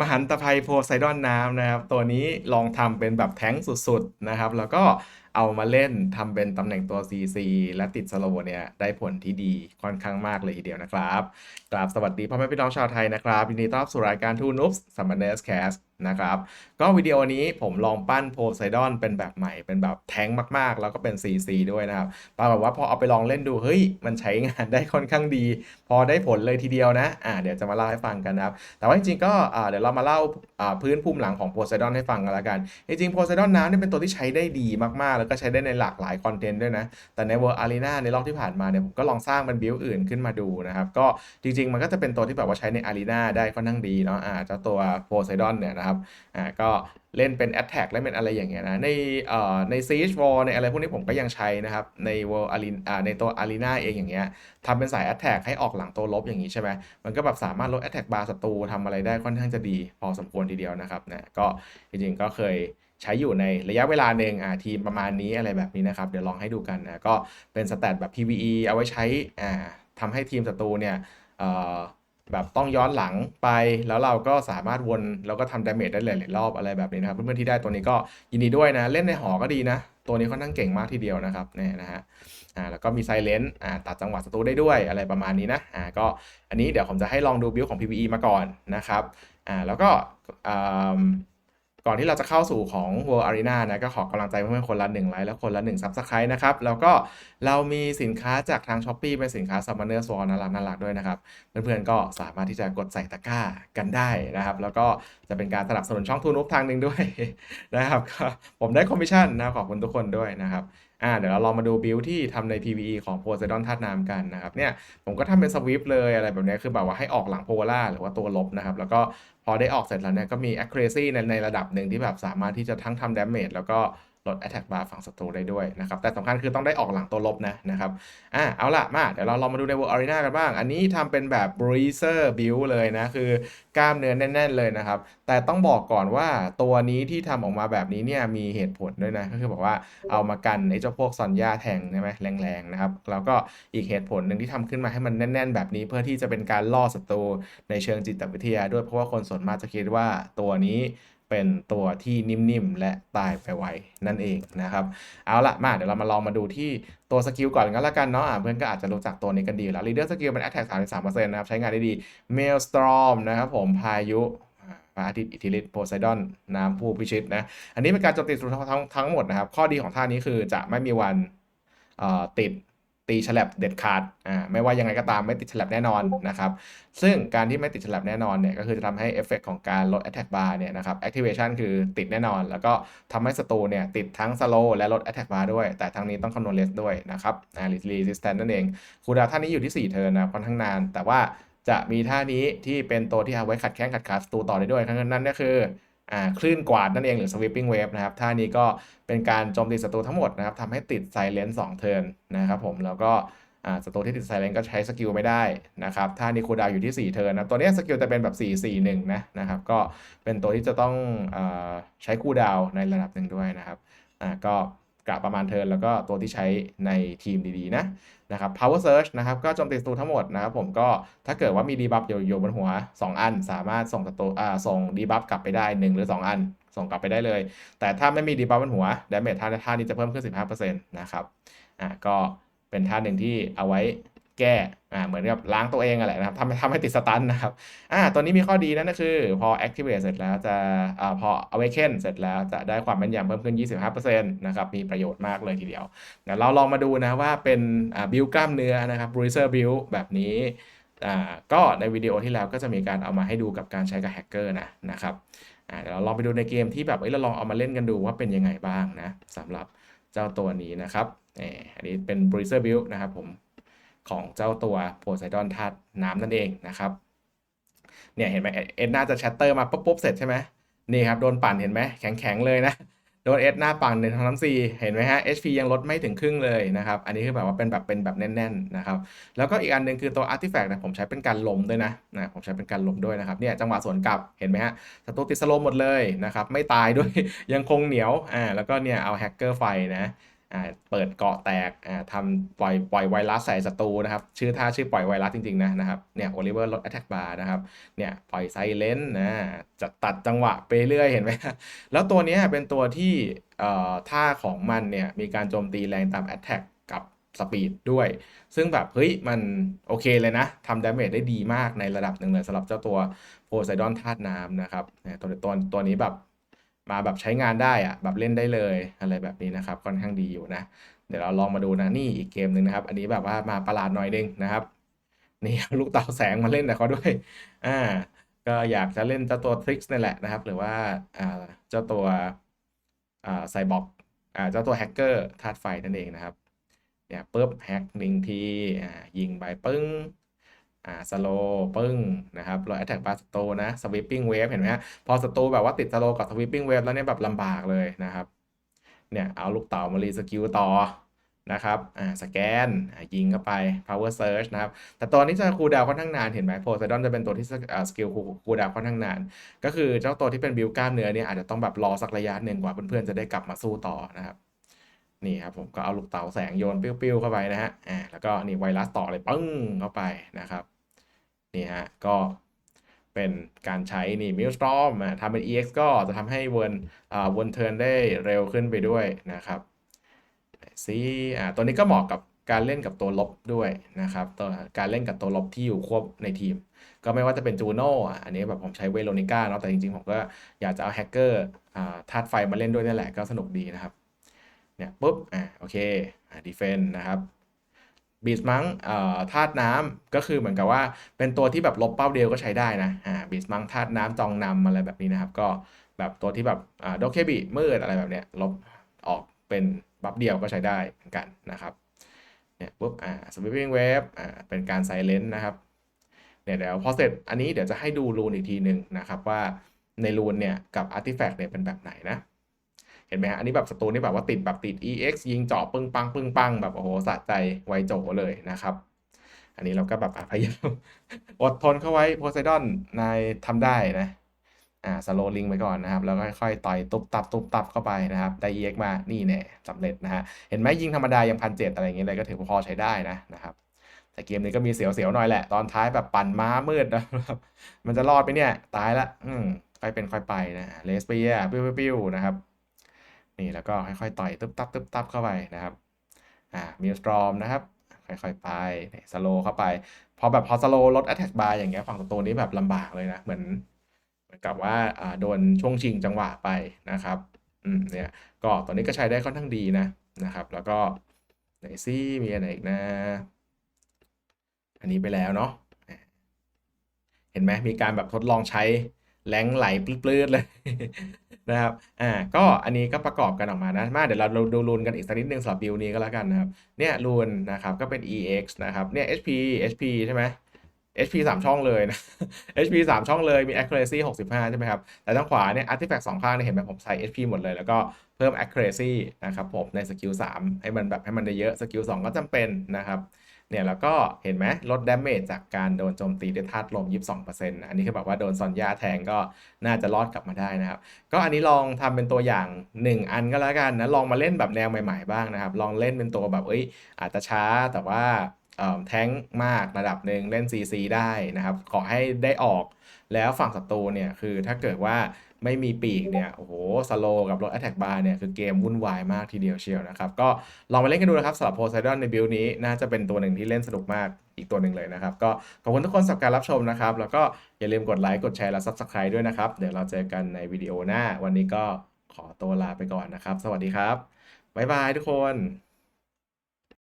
มหันตภัยโพไซดอนน้ำนะครับ ตัวนี้ลองทำเป็นแบบแท้งสุดๆนะครับ แล้วก็เอามาเล่นทำเป็นตำแหน่งตัว CC และติดสโลเนี่ยได้ผลที่ดีค่อนข้างมากเลยทีเดียวนะครับกราบสวัสดีพ่อแม่พี่น้องชาวไทยนะครับยินดีต้อนรับสู่รายการทูนุปสัมมันเนสแคส นะครับ ก็วิดีโอนี้ผมลองปั้นโพไซดอนเป็นแบบใหม่เป็นแบบแท้งมากๆ แล้วก็เป็น CC ด้วยนะครับปรากฏว่าพอเอาไปลองเล่นดู เฮ้ย มันใช้งานได้ค่อนข้างดี พอได้ผลเลยทีเดียวนะอ่าเดี๋ยวจะมาเล่าให้ฟังกันนะครับ แต่ว่าจริงๆก็อ่าเดี๋ยวเรามาเล่าอ่าพื้นภูมิหลังของโพไซดอนให้ฟังกันละกัน จริงๆโพไซดอนน้ำเนี่ยเป็นตัวที่ใช้ได้ดีมากๆ แล้วก็ใช้ได้ในหลากหลายคอนเทนต์ด้วยนะ แต่ใน World Arena ในรอบที่ผ่านมาเนี่ยผมก็ลองสร้างเป็นบิลอื่นขึ้นมาดูนะครับก็จริงๆ มันก็จะเป็นตัวที่แบบว่าใช้ใน Arena ได้ค่อนข้างดีเนาะอ่าเจ้าตัวโพไซดอนเนี่ยนะครับอ่าก็เล่นเป็น Attack เล่นเป็นอะไรอย่างเงี้ยนะในเอ่อใน Siege War ในอะไรพวกนี้ผมก็ยังใช้นะครับ ใน World Arena อ่าในตัว Arena เองอย่างเงี้ยทำเป็นสาย Attack ให้ออกหลังตัวลบอย่างนี้ใช่ไหมมันก็แบบสามารถลด Attack bar ศัตรูทำอะไรได้ค่อนข้างจะดีพอสมควรทีเดียวนะครับนะก็จริงๆก็เคยใช้อยู่ในระยะเวลาหนึ่งอ่าทีมประมาณนี้อะไรแบบนี้นะครับ เดี๋ยวลองให้ดูกันนะก็เป็นสแตทแบบ PVE เอาไว้ใช้อ่าทำให้ทีมศัตรูเนี่ยเอ่อ แบบต้องย้อนหลังไปแล้วเราก็สามารถวนแล้วก็ทำดาเมจได้หลายๆรอบอะไรแบบนี้นะครับ เพื่อนๆที่ได้ตัวนี้ก็ยินดีด้วยนะ เล่นในหอก็ดีนะ ตัวนี้ค่อนข้างเก่งมากทีเดียวนะครับเนี่ยนะฮะอ่าแล้วก็มีไซเลนต์อ่าตัดจังหวะศัตรูได้ด้วยอะไรประมาณนี้นะอ่าก็อันนี้เดี๋ยวผมจะให้ลองดูบิลของ PVE มาก่อนนะครับอ่าแล้วก็อ่า ก่อนที่เราจะเข้าสู่ของ World Arena นะก็ขอกำลังใจเพื่อนๆคนละ1ไลค์และคนละ1 Subscribe นะครับ แล้วก็เรามีสินค้าจากทาง s h อ p e e เป็นสินค้า Summoner Sword น่ารักน่ารักด้วยนะครับ เพื่อนๆก็สามารถที่จะกดใส่ตะกร้ากันได้นะครับ แล้วก็จะเป็นการสนับสนุนช่องทูนุกทางหนึ่งด้วยนะครับผมได้คอมมิชชั่นนะขอบคุณทุกคนด้วยนะครับ อ่าเดี๋ยวเราลองมาดูบิลที่ทำใน PVE ของโพไซดอนธาตุน้ำกันนะครับเนี่ยผมก็ทำเป็นสวิฟเลยอะไรแบบนี้คือแบบว่าให้ออกหลังโพล่าหรือว่าตัวลบนะครับ แล้วก็พอได้ออกเสร็จแล้วเนี่ยก็มี accuracy ในในระดับหนึ่งที่แบบสามารถที่จะทั้งทำ damage แล้วก็ ลด attack bar ฝั่งศัตรูได้ด้วยนะครับแต่สำคัญคือต้องได้ออกหลังตัวลบนะนะครับอะเอาละมาเดี๋ยวเราลองมาดูใน World Arena กันบ้าง อันนี้ทำเป็นแบบ Breezer Build เลยนะ คือกล้ามเนื้อแน่น ๆ เลยนะครับ แต่ต้องบอกก่อนว่าตัวนี้ที่ทำออกมาแบบนี้เนี่ยมีเหตุผลด้วยนะ ก็คือบอกว่าเอามากันไอ้เจ้าพวกซอนยาแทงใช่ไหมแรงๆนะครับ แล้วก็อีกเหตุผลหนึ่งที่ทำขึ้นมาให้มันแน่น ๆ แบบนี้เพื่อที่จะเป็นการล่อศัตรูในเชิงจิตวิทยาด้วยเพราะว่าคนส่วนมากจะคิดว่าตัวนี้ เป็นตัวที่นิ่มๆ และตายไปไวนั่นเองนะครับ เอาละมาเดี๋ยวเรามาลองมาดูที่ตัวสกิลก่อนกันละกันเนาะะเพื่อนก็อาจจะรู้จักตัวนี้กันดีอยู่แล้ว Leader Skill เป็น Attack 33%นะครับ ใช้งานได้ดี Maelstrom นะครับผมพายุพระอาทิตย์อิทธิฤทธิ์โพไซดอนน้ำผู้พิชิตนะ อันนี้เป็นการโจมตีทั้งทั้งทั้งหมดนะครับ ข้อดีของท่านี้คือจะไม่มีวันติด ตีฉลับเด็ดขาดอ่าไม่ว่ายังไงก็ตามไม่ติดฉลับแน่นอนนะครับซึ่งการที่ไม่ติดฉลับแน่นอนเนี่ยก็คือจะทำให้เอฟเฟกของการลด attack bar เนี่ยนะครับ activation คือติดแน่นอน แล้วก็ทำให้ศัตรูเนี่ยติดทั้ง slow และลด attack bar ด้วย แต่ทั้งนี้ต้องคำนวณ less ด้วยนะครับอ่า resistance นั่นเองคูดาวท่านี้อยู่ที่ 4 เทิร์นนะค่อนข้างนาน แต่ว่าจะมีท่านี้ที่เป็นตัวที่เอาไว้ขัดแข้งขัดขาศัตรูต่อได้ด้วยนั่นก็คือ คลื่นกวาดนั่นเองหรือ sweeping wave นะครับท่านี้ก็เป็นการโจมตีศัตรูทั้งหมดนะครับทำให้ติด silence 2เทิร์นนะครับผมแล้วก็ศัตรูที่ติด silence ก็ใช้สกิลไม่ได้นะครับท่านี้คูดาวอยู่ที่ 4 เทิร์นนะตัวนี้สกิลจะเป็นแบบ 4 4 1 นะนะครับก็เป็นตัวที่จะต้องอใช้คูดาวในระดับหนึ่งด้วยนะครับก็กะประมาณเทิร์นแล้วก็ตัวที่ใช้ในทีมดีๆนะ นะครับ power search นะครับก็โจมตีศัตรูทั้งหมดนะครับผมก็ถ้าเกิดว่ามีดีบัฟอยู่อยู่บนหัว 2 อัน สามารถส่งศัตรูอ่าส่งดีบัฟกลับไปได้ 1 หรือ 2 อัน ส่งกลับไปได้เลย แต่ถ้าไม่มีดีบัฟบนหัวดาเมจท่าท่านี้จะเพิ่มขึ้น 15%นะครับอ่าก็เป็นท่าหนึ่งที่เอาไว้ แก้อ่าเหมือนกับล้างตัวเองอะไรนะครับทำทำให้ติดสตันนะครับอ่าตัวนี้มีข้อดีนั่นก็คือ พอ activate เสร็จแล้วจะอ่าพอ awaken เสร็จแล้วจะได้ความแม่นยำเพิ่มขึ้น 25%นะครับมีประโยชน์มากเลยทีเดียวเดี๋ยวเราลองมาดูนะว่าเป็นอ่าบิลกล้ามเนื้อนะครับ bruiser build แบบนี้อ่าก็ในวิดีโอที่แล้วก็จะมีการเอามาให้ดูกับการใช้กับแฮกเกอร์นะนะครับอ่าเดี๋ยวเราลองไปดูในเกมที่แบบเอ้ยเราลองเอามาเล่นกันดูว่าเป็นยังไงบ้างนะสำหรับเจ้าตัวนี้นะครับอันนี้เป็น bruiser build นะครับผม ของเจ้าตัวโพไซดอนธาตุน้ำนั่นเองนะครับเนี่ยเห็นไหมเอ็ดน่าจะแชตเตอร์มาปุ๊บปุ๊บเสร็จใช่ไหมนี่ครับโดนปั่นเห็นไหมแข็งแข็งเลยนะโดนเอ็ดหน้าปั่นในทางน้ำซีเห็นไหมฮะ HP ยังลดไม่ถึงครึ่งเลยนะครับอันนี้คือแบบว่าเป็นแบบเป็นแบบแน่นๆนะครับแล้วก็อีกอันหนึ่งคือตัว Artifact นะผมใช้เป็นการลมด้วยนะนะผมใช้เป็นการลมด้วยนะครับเนี่ยจังหวะสวนกลับเห็นไหมฮะศัตรูติดสโลมหมดเลยนะครับไม่ตายด้วยยังคงเหนียวอ่าแล้วก็เนี่ยเอาแฮกเกอร์ไฟนะ อ่าเปิดเกาะแตกอ่าทำปล่อยปล่อยไวรัสใส่ศัตรูนะครับ ชื่อท่าชื่อปล่อยไวรัสจริงๆนะนะครับเนี่ยโอลิเวอร์ลดแอตแทกบาร์นะครับเนี่ยปล่อยไซเลนนะจะตัดจังหวะไปเรื่อยเห็นไหมแล้วตัวนี้เป็นตัวที่เอ่อท่าของมันเนี่ยมีการโจมตีแรงตามแอตแทกกับสปีดด้วย ซึ่งแบบ เฮ้ย มันโอเคเลยนะทำดาเมจได้ดีมากในระดับหนึ่งเลยสำหรับเจ้าตัวโพไซดอนธาตุน้ำนะครับเนี่ยตัวตัวตัวนี้แบบ มาแบบใช้งานได้อะแบบเล่นได้เลยอะไรแบบนี้นะครับค่อนข้างดีอยู่นะ เดี๋ยวเราลองมาดูนะนี่อีกเกมหนึ่งนะครับ อันนี้แบบว่ามาประหลาดหน่อยนึงนะครับนี่ลูกเต่าแสงมาเล่นกับเขาด้วยอ่าก็อยากจะเล่นเจ้าตัวทริกซ์นี่แหละนะครับ หรือว่าอ่าเจ้าตัวอ่าไซบอร์กอ่าเจ้าตัวแฮกเกอร์ธาตุไฟนั่นเองนะครับเนี่ยปุ๊บแฮกหนึ่งทีอ่ายิงไปปึ้ง อ่าสโลปึ้งนะครับรอยแอตแทกบาสโตนะสวิปปิ้งเวฟเห็นไหมฮะพอสโตแบบว่าติดสโลกับสวิปปิ้งเวฟแล้วเนี่ยแบบลำบากเลยนะครับเนี่ยเอาลูกเต่ามารีสกิลต่อนะครับอ่าสแกนยิงเข้าไป power search นะครับ แต่ตัวนี้จะคูดาวค่อนข้างนานเห็นไหมโพไซดอนจะเป็นตัวที่สกิลคูดาวค่อนข้างนาน ก็คือเจ้าตัวที่เป็นบิลกล้ามเนื้อเนี่ยอาจจะต้องแบบรอสักระยะหนึ่งกว่าเพื่อนๆจะได้กลับมาสู้ต่อนะครับ นี่ครับผมก็เอาลูกเต๋าแสงโยนปิ้วๆเข้าไปนะฮะอ่าแล้วก็นี่ไวรัสต่อเลยปึ้งเข้าไปนะครับนี่ฮะก็เป็นการใช้นี่มิลสตอมทำเป็น EX ก็จะทำให้วนอ่าวนเทิร์นได้เร็วขึ้นไปด้วยนะครับซีอ่าตัวนี้ก็เหมาะกับการเล่นกับตัวลบด้วยนะครับตัวการเล่นกับตัวลบที่อยู่ควบในทีม ก็ไม่ว่าจะเป็นจูโน่อันนี้แบบผมใช้เวโรนิก้าเนาะแต่จริงๆ ผมก็อยากจะเอาแฮกเกอร์อ่าธาตุไฟมาเล่นด้วยนี่แหละก็สนุกดีนะครับ เนี่ยปุ๊บอ่าโอเคอ่าดีเฟนนะครับบีสมังเอ่อธาตุน้ำก็คือเหมือนกับว่าเป็นตัวที่แบบลบเป้าเดียวก็ใช้ได้นะอ่าบีสมังธาตุน้ำจองนำอะไรแบบนี้นะครับ ก็แบบตัวที่แบบอ่าโดเคบิมืดอะไรแบบเนี้ยลบออกเป็นบัฟเดียวก็ใช้ได้เหมือนกันนะครับเนี่ยปุ๊บอ่าสวิปปิ้งเวฟอ่าเป็นการไซเลนต์นะครับเนี่ยเดี๋ยวพอเสร็จอันนี้เดี๋ยวจะให้ดูรูนอีกทีหนึ่งนะครับว่าในรูนเนี่ยกับอาร์ติแฟกต์เนี่ยเป็นแบบไหนนะ เห็นไหมฮะอันนี้แบบสตูนี่แบบว่าติดแบบติด EX ยิงเจาะปึ้งปังปึ้งปังแบบโอ้โหสะใจไวโจเลยนะครับ อันนี้เราก็แบบพยายามอดทนเข้าไว้โพไซดอนนายทำได้นะอ่าสโลลิงไปก่อนนะครับ แล้วก็ค่อยๆต่อยตุบตับตุบตับเข้าไปนะครับ ได้ EX มานี่แน่สำเร็จนะฮะเห็นไหมยิงธรรมดายังพันเจ็ดอะไรเงี้ยเลยก็ถือพอใช้ได้นะนะครับแต่เกมนี้ก็มีเสียวๆหน่อยแหละ ตอนท้ายแบบปั่นม้ามืดนะครับมันจะรอดไปเนี่ย ตายละอืมค่อยเป็นค่อยไปนะเลสเปียปิ้วๆๆนะครับ นี่แล้วก็ค่อยๆต่อยตึ๊บตับตึ๊บตับเข้าไปนะครับอ่ามีสตรอมนะครับค่อยๆไปสโลเข้าไป พอแบบพอสโลลด attack bar อย่างเงี้ยฝั่งศัตรูนี้แบบลำบากเลยนะ เหมือนเหมือนกับว่าอ่าโดนช่วงชิงจังหวะไปนะครับอืมเนี่ยก็ตัวนี้ก็ใช้ได้ค่อนข้างดีนะนะครับ แล้วก็ไหนซี่มีอะไรอีกนะ อันนี้ไปแล้วเนาะเห็นไหมมีการแบบทดลองใช้ แรงไหลปลื้ดเลยนะครับ อ่า ก็อันนี้ก็ประกอบกันออกมานะ มาเดี๋ยวเราดูรูนกันอีกสักนิดนึงสำหรับบิลนี้ก็แล้วกันนะครับ เนี่ยรูนนะครับก็เป็น EX นะครับ เนี่ย HP HP ใช่ไหม HP 3 ช่องเลยนะ HP 3 ช่องเลยมี accuracy 65 ใช่ไหมครับ แต่ทางขวาเนี่ย artifact 2 ข้างเนี่ยเห็นไหมผมใส่ HP หมดเลย แล้วก็เพิ่ม accuracy นะครับผมในสกิล3ให้มันแบบให้มันได้เยอะสกิล2ก็จำเป็นนะครับ เนี่ยแล้วก็เห็นไหมลดดาเมจจากการโดนโจมตีด้วยธาตุลม 22%นะอันนี้คือแบบว่าโดนซอนยาแทงก็น่าจะรอดกลับมาได้นะครับ ก็อันนี้ลองทำเป็นตัวอย่าง 1 อันก็แล้วกันนะ ลองมาเล่นแบบแนวใหม่ๆบ้างนะครับ ลองเล่นเป็นตัวแบบเอ้ยอาจจะช้าแต่ว่าเอ่อแท้งมากระดับหนึ่งเล่น CC ได้นะครับ ขอให้ได้ออกแล้วฝั่งศัตรูเนี่ยคือถ้าเกิดว่า ไม่มีปีกเนี่ยโอ้โหสโลกับรถ Attack Bar เนี่ยคือเกมวุ่นวายมากทีเดียวเชียวนะครับก็ลองมาเล่นกันดูนะครับสำหรับโพไซดอนในบิลนี้น่าจะเป็นตัวหนึ่งที่เล่นสนุกมากอีกตัวหนึ่งเลยนะครับ ก็ขอบคุณทุกคนสำหรับการรับชมนะครับ แล้วก็อย่าลืมกดไลค์กดแชร์และ Subscribe ด้วยนะครับ เดี๋ยวเราเจอกันในวิดีโอหน้า วันนี้ก็ขอตัวลาไปก่อนนะครับ สวัสดีครับบ๊ายบายทุกคน